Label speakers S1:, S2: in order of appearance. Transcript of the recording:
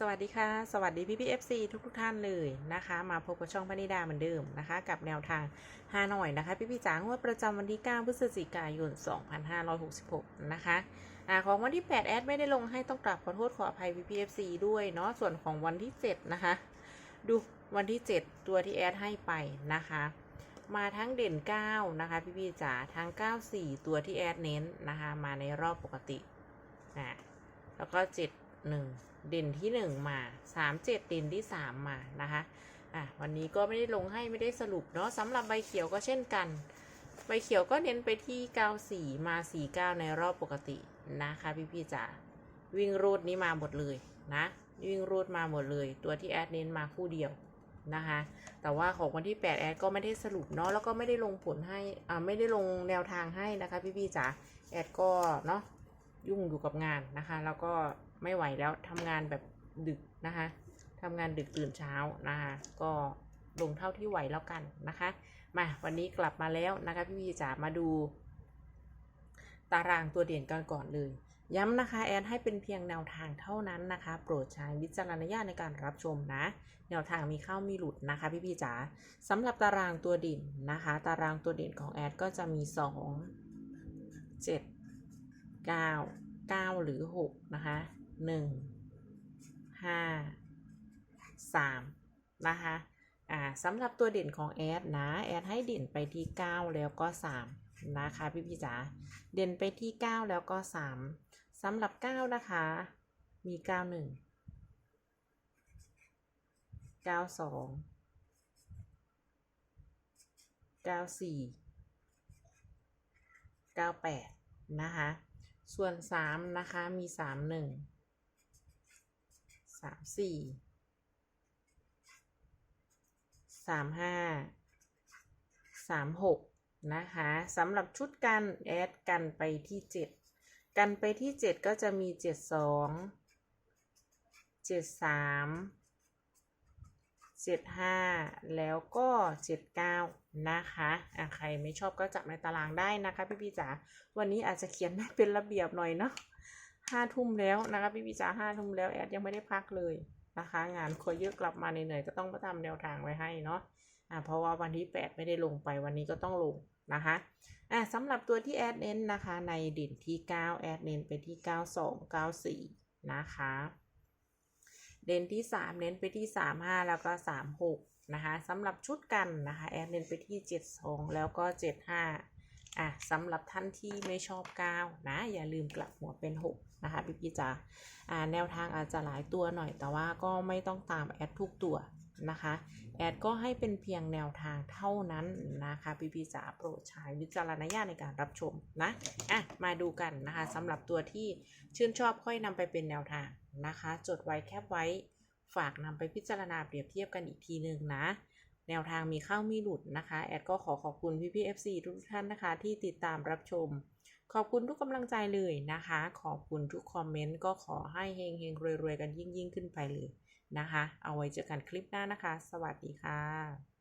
S1: สวัสดีค่ะ สวัสดีพี่พี่เอฟซีทุกทุกท่านเลยนะคะ มาพบกับช่องพนิดาเหมือนเดิมนะคะ กับแนวทางฮานอยนะคะ พี่พี่จ๋างวดประจำวันที่ 9 พฤศจิกายน 2566 นะคะอ่าของวันที่ 8 แอดไม่ได้ลงให้ต้องกราบขอโทษขออภัยพี่พี่เอฟซีด้วยเนาะส่วนของวันที่ 7 นะคะ ดูวันที่ 7 ตัวที่แอดให้ไปนะคะ มาทั้งเด่น 9 นะคะ พี่พี่จ๋าทั้ง 94 ตัวที่แอดเน้นนะคะ มาในรอบปกติอ่าแล้วก็ 7 1เด่นที่1มา3 7เจ็ดเด่นที่3มมานะคะอะวันนี้ก็ไม่ได้ลงให้ไม่ได้สรุปเนาะสำหรับใบเขียวก็เช่นกัน ใบเขียวก็เน้นไปที่94มา49ในรอบปกตินะคะพี่พี่จ๋าวิ่งรูดนี้มาหมดเลยนะวิ่งรูดมาหมดเลย ตัวที่แอดเน้นมาคู่เดียวนะคะแต่ว่าของวันที่ 8 แอดก็ไม่ได้สรุปเนาะแล้วก็ไม่ได้ลงผลให้อ่าไม่ได้ลงแนวทางให้นะคะพี่พี่ๆจ๋าแอดก็เนาะยุ่งอยู่กับงานนะคะ แล้วก็ ไม่ไหวแล้วทำงานแบบดึกนะคะทำงานดึกตื่นเช้านะคะก็ลงเท่าที่ไหวแล้วกันนะคะ มาวันนี้กลับมาแล้วนะคะพี่พี่จ๋ามาดู ตารางตัวเด่นกันก่อนเลยย้ำนะคะแอนให้เป็นเพียงแนวทางเท่านั้นนะคะ โปรดใช้วิจารณญาณในการรับชมนะ แนวทางมีเข้ามีหลุดนะคะ พี่พี่จ๋าสำหรับตารางตัวเด่นนะคะ ตารางตัวเด่นของแอดก็จะมี 2 7 9 9 หรือ 6 นะคะ 1 5 3นะคะอ่าสำหรับตัวเด่นของแอดนะ แอดให้เด่นไปที่ 9 แล้วก็3นะคะพี่พี่จ๋าเด่นไปที่ 9 แล้วก็ 3สำหรับ 9 นะคะ มี 91 92 94 98 นะคะ ส่วน 3 นะคะ มี 31 34 35 36นะคะสำหรับชุดกันแอดกันไปที่7กันไปที่7ก็จะมี72 73 75แล้วก็79นะคะอะใครไม่ชอบก็จับในตารางได้นะคะพี่พี่จ๋าวันนี้อาจจะเขียนไม่เป็นระเบียบหน่อยเนาะ ห้าทุ่มแล้วนะคะพี่พีจ๋าห้าทุ่มแล้วแอดยังไม่ได้พักเลยนะคะ งานคอยเยอะกลับมาเหนื่อยๆก็ต้องมาทำแนวทางไว้ให้เนาะอะเพราะว่าวันที่ 8 ไม่ได้ลงไปวันนี้ก็ต้องลงนะคะอะสำหรับตัวที่แอดเน้นนะคะ ในเด่นที่ 9 แอดเน้นไปที่ 92 94 นะคะ เด่นที่ 3 เน้นไปที่ 3 5 แล้วก็ 3 6 นะคะสำหรับชุดกันนะคะ แอดเน้นไปที่ 7 2 แล้วก็ 7 5 อะสำหรับท่านที่ไม่ชอบ 9 นะ อย่าลืมกลับหัวเป็น 6 นะคะพี่พี่จ๋าอ่าแนวทางอาจจะหลายตัวหน่อยแต่ว่าก็ไม่ต้องตามแอดทุกตัวนะคะ แอดก็ให้เป็นเพียงแนวทางเท่านั้นนะคะพี่พี่จ๋าโปรดใช้วิจารณญาณในการรับชมนะอะมาดูกันนะคะสำหรับตัวที่ชื่นชอบค่อยนำไปเป็นแนวทางนะคะ จดไว้แคบไว้ฝากนำไปพิจารณาเปรียบเทียบกันอีกทีหนึ่งนะ แนวทางมีเข้ามีหลุดนะคะ แอดก็ขอขอบคุณพี่พี่ FC ทุกท่านนะคะ ที่ติดตามรับชม ขอบคุณทุกกำลังใจเลยนะคะ ขอบคุณทุกคอมเมนต์ก็ขอให้เฮงเฮงรวยๆ กันยิ่งยิ่งขึ้นไปเลยนะคะ เอาไว้เจอกันคลิปหน้านะคะ สวัสดีค่ะ